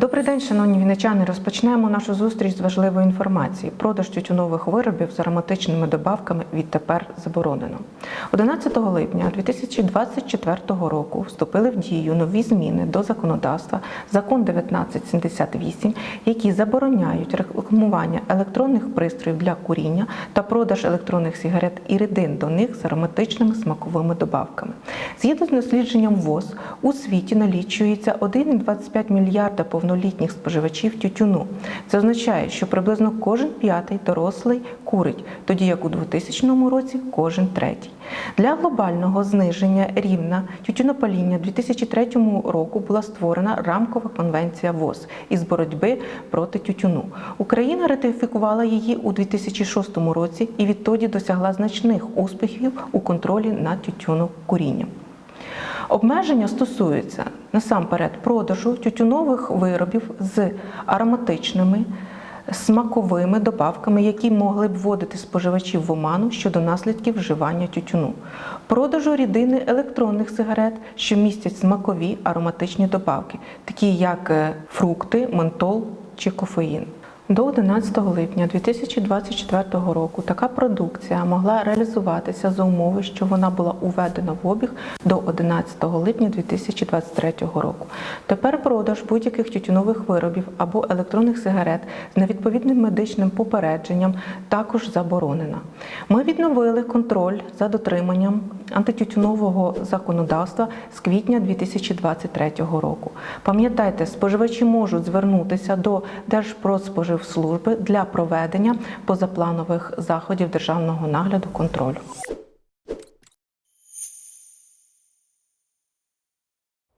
Добрий день, шановні вінничани. Розпочнемо нашу зустріч з важливої інформації. Продаж тютюнових виробів з ароматичними добавками відтепер заборонено. 11 липня 2024 року вступили в дію нові зміни до законодавства закон 1978, які забороняють рекламування електронних пристроїв для куріння та продаж електронних сигарет і рідин до них з ароматичними смаковими добавками. Згідно з дослідженням ВОЗ, у світі налічується 1,25 мільярда повнолітніх споживачів тютюну. Це означає, що приблизно кожен п'ятий дорослий курить, тоді як у 2000 році кожен третій. Для глобального зниження рівня тютюнопаління 2003 року була створена рамкова конвенція ВОЗ із боротьби проти тютюну. Україна ратифікувала її у 2006 році і відтоді досягла значних успіхів у контролі над тютюнокурінням. Обмеження стосуються насамперед продажу тютюнових виробів з ароматичними смаковими добавками, які могли б вводити споживачів в оману щодо наслідків вживання тютюну, продажу рідини електронних сигарет, що містять смакові ароматичні добавки, такі як е, фрукти, ментол чи кофеїн. До 11 липня 2024 року така продукція могла реалізуватися за умови, що вона була уведена в обіг до 11 липня 2023 року. Тепер продаж будь-яких тютюнових виробів або електронних сигарет з невідповідним медичним попередженням також заборонена. Ми відновили контроль за дотриманням антитютюнового законодавства з квітня 2023 року. Пам'ятайте, споживачі можуть звернутися до Держпродспоживслужби для проведення позапланових заходів державного нагляду контролю.